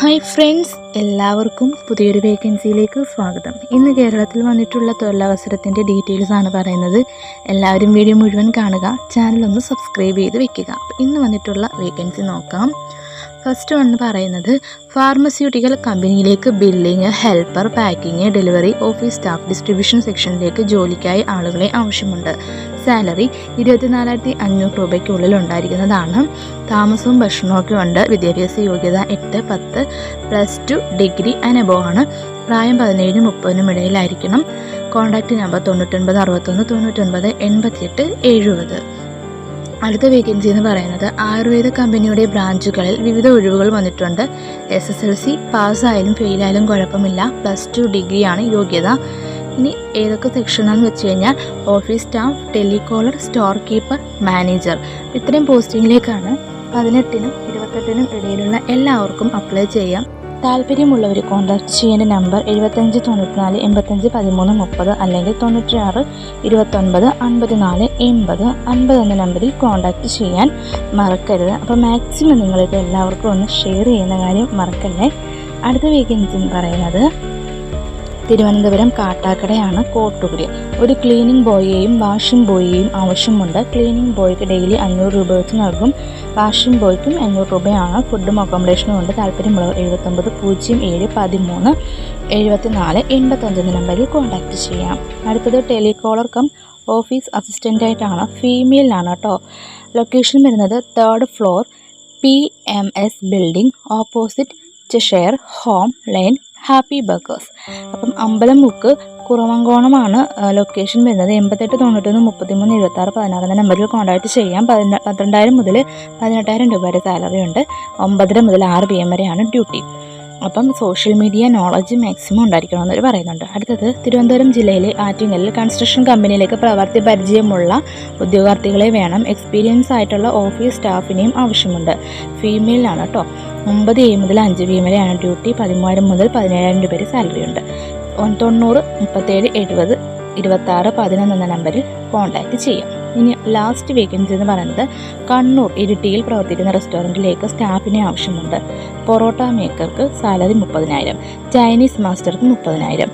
Hi friends എല്ലാവർക്കും പുതിയൊരു വേക്കൻസിയിലേക്ക് സ്വാഗതം. ഇന്ന് കേരളത്തിൽ വന്നിട്ടുള്ള തൊഴിലവസരത്തിന്റെ ഡീറ്റെയിൽസ് ആണ് പറയുന്നത്. എല്ലാവരും വീഡിയോ മുഴുവൻ കാണുക ചാനൽ ഒന്ന് സബ്സ്ക്രൈബ് ചെയ്ത് വെക്കുക. ഇന്ന് വന്നിട്ടുള്ള വേക്കൻസി നോക്കാം. ഫസ്റ്റ് വൺ പറയുന്നത് ഫാർമസ്യൂട്ടിക്കൽ കമ്പനിയിലേക്ക് billing helper packing delivery office staff distribution സെക്ഷനിലേക്ക് ജോലിക്കായി ആളുകളെ ആവശ്യമുണ്ട്. സാലറി ഇരുപത്തിനാലായിരത്തി അഞ്ഞൂറ് രൂപയ്ക്കുള്ളിൽ ഉണ്ടായിരിക്കുന്നതാണ് താമസവും ഭക്ഷണവും ഒക്കെ ഉണ്ട്. വിദ്യാഭ്യാസ യോഗ്യത എട്ട് പത്ത് പ്ലസ് ടു ഡിഗ്രി അനുഭവം ആണ്. പ്രായം പതിനേഴിനും മുപ്പതിനും ഇടയിലായിരിക്കണം. കോൺടാക്റ്റ് നമ്പർ തൊണ്ണൂറ്റൊൻപത് അറുപത്തൊന്ന് തൊണ്ണൂറ്റൊൻപത് എൺപത്തിയെട്ട് എഴുപത്. അടുത്ത വേക്കൻസി എന്ന് പറയുന്നത് ആയുർവേദ കമ്പനിയുടെ ബ്രാഞ്ചുകളിൽ വിവിധ ഒഴിവുകൾ വന്നിട്ടുണ്ട്. എസ് എസ് എൽ സി പാസ്സായാലും ഫെയിലായാലും കുഴപ്പമില്ല. പ്ലസ് ടു ഡിഗ്രിയാണ് യോഗ്യത. ഇനി ഏതൊക്കെ സെക്ഷനാണെന്ന് വെച്ച് കഴിഞ്ഞാൽ office staff telecaller store keeper manager ഇത്രയും പോസ്റ്റിങ്ങിലേക്കാണ് പതിനെട്ടിനും ഇരുപത്തെട്ടിനും ഇടയിലുള്ള എല്ലാവർക്കും അപ്ലൈ ചെയ്യാം. താല്പര്യമുള്ളവർ കോൺടാക്ട് ചെയ്യേണ്ട നമ്പർ എഴുപത്തഞ്ച് തൊണ്ണൂറ്റിനാല് എൺപത്തഞ്ച് പതിമൂന്ന് മുപ്പത് അല്ലെങ്കിൽ തൊണ്ണൂറ്റിയാറ് ഇരുപത്തൊൻപത് അൻപത്തിനാല് എൺപത് അൻപത് എന്ന നമ്പറിൽ കോൺടാക്റ്റ് ചെയ്യാൻ മറക്കരുത്. അപ്പോൾ മാക്സിമം നിങ്ങളിത് എല്ലാവർക്കും ഒന്ന് ഷെയർ ചെയ്യുന്ന കാര്യം മറക്കല്ലേ? അടുത്ത വേക്കൻസി പറയുന്നത് തിരുവനന്തപുരം കാട്ടാക്കടയാണ് കോട്ടൂര് ഒരു ക്ലീനിങ് ബോയിയെയും വാഷിംഗ് ബോയിയെയും ആവശ്യമുണ്ട്. ക്ലീനിങ് ബോയ്ക്ക് ഡെയിലി അഞ്ഞൂറ് രൂപ വെച്ച് നൽകും. വാഷിംഗ് ബോയ്ക്കും അഞ്ഞൂറ് രൂപയാണ് ഫുഡും അക്കോമഡേഷനും ഉണ്ട്. താല്പര്യമുള്ളവർ എഴുപത്തൊമ്പത് പൂജ്യം ഏഴ് പതിമൂന്ന് എഴുപത്തിനാല് എൺപത്തഞ്ച് നമ്പറിൽ കോൺടാക്റ്റ് ചെയ്യാം. അടുത്തത് ടെലികോളർ കം ഓഫീസ് അസിസ്റ്റന്റായിട്ടാണ് ഫീമെയിലാണ് കേട്ടോ ലൊക്കേഷൻ വരുന്നത് third floor P M S building opposite Cheshire home line happy burgers അപ്പം അമ്പലം മുക്ക് കുറവങ്കോണമാണ് ലൊക്കേഷൻ വരുന്നത് എൺപത്തെട്ട് തൊണ്ണൂറ്റൊന്ന് മുപ്പത്തിമൂന്ന് ഇരുപത്താറ് പതിനാറ് എന്ന നമ്പറിൽ കോൺടാക്ട് ചെയ്യാം. പന്ത്രണ്ടായിരം മുതൽ പതിനെട്ടായിരം രൂപ വരെ സാലറി ഉണ്ട്. ഒമ്പതര മുതൽ ആറ് പി എം വരെയാണ് ഡ്യൂട്ടി അപ്പം സോഷ്യൽ മീഡിയ നോളജ് മാക്സിമം ഉണ്ടായിരിക്കണം ഉണ്ടായിരിക്കണമെന്നവർ പറയുന്നുണ്ട്. അടുത്തത് തിരുവനന്തപുരം ജില്ലയിലെ ആറ്റിങ്ങലിൽ കൺസ്ട്രക്ഷൻ കമ്പനിയിലേക്ക് പ്രവർത്തി പരിചയമുള്ള ഉദ്യോഗാർത്ഥികളെ വേണം. എക്സ്പീരിയൻസ് ആയിട്ടുള്ള ഓഫീസ് സ്റ്റാഫിനെയും ആവശ്യമുണ്ട്. ഫീമെയിലാണ് കേട്ടോ ഒമ്പത് എ മുതൽ അഞ്ച് പി വരെയാണ് ഡ്യൂട്ടി പതിമൂവായിരം മുതൽ പതിനേഴായിരം രൂപ വരെ സാലറി ഉണ്ട്. തൊണ്ണൂറ് മുപ്പത്തേഴ് എഴുപത് ഇരുപത്താറ് പതിനൊന്ന് എന്ന നമ്പറിൽ കോൺടാക്റ്റ് ചെയ്യാം. ഇനി ലാസ്റ്റ് വേക്കൻസി എന്ന് പറയുന്നത് കണ്ണൂർ ഇരിട്ടിയിൽ പ്രവർത്തിക്കുന്ന റെസ്റ്റോറന്റിലേക്ക് സ്റ്റാഫിനെ ആവശ്യമുണ്ട്. പൊറോട്ട മേക്കർക്ക് സാലറി മുപ്പതിനായിരം ചൈനീസ് മാസ്റ്റർക്ക് മുപ്പതിനായിരം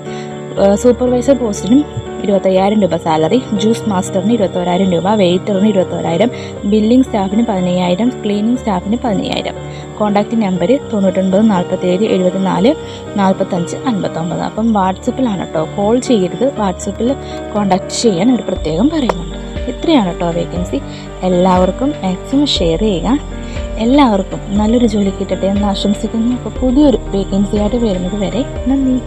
സൂപ്പർവൈസർ പോസ്റ്റിനും ഇരുപത്തയ്യായിരം രൂപ സാലറി ജ്യൂസ് മാസ്റ്ററിന് ഇരുപത്തോരായിരം രൂപ വെയിറ്ററിന് ഇരുപത്തോരായിരം ബില്ലിംഗ് സ്റ്റാഫിന് പതിനയ്യായിരം ക്ലീനിങ് സ്റ്റാഫിന് പതിനയ്യായിരം. കോൺടാക്റ്റ് നമ്പർ തൊണ്ണൂറ്റൊൻപത് നാൽപ്പത്തേഴ് എഴുപത്തിനാല് നാൽപ്പത്തഞ്ച് അൻപത്തൊമ്പത്. അപ്പം വാട്സപ്പിലാണ് കേട്ടോ കോൾ ചെയ്യരുത്. വാട്സപ്പിൽ കോൺടാക്റ്റ് ചെയ്യാൻ ഒരു പ്രത്യേകം പറയുന്നുണ്ട്. ഇത്രയാണ് കേട്ടോ വേക്കൻസി എല്ലാവർക്കും മാക്സിമം ഷെയർ ചെയ്യുക. എല്ലാവർക്കും നല്ലൊരു ജോലി കിട്ടട്ടെ എന്ന് ആശംസിക്കുന്നു. അപ്പോൾ പുതിയൊരു വേക്കൻസി ആയിട്ട് വരുന്നത് വരെ നന്ദി.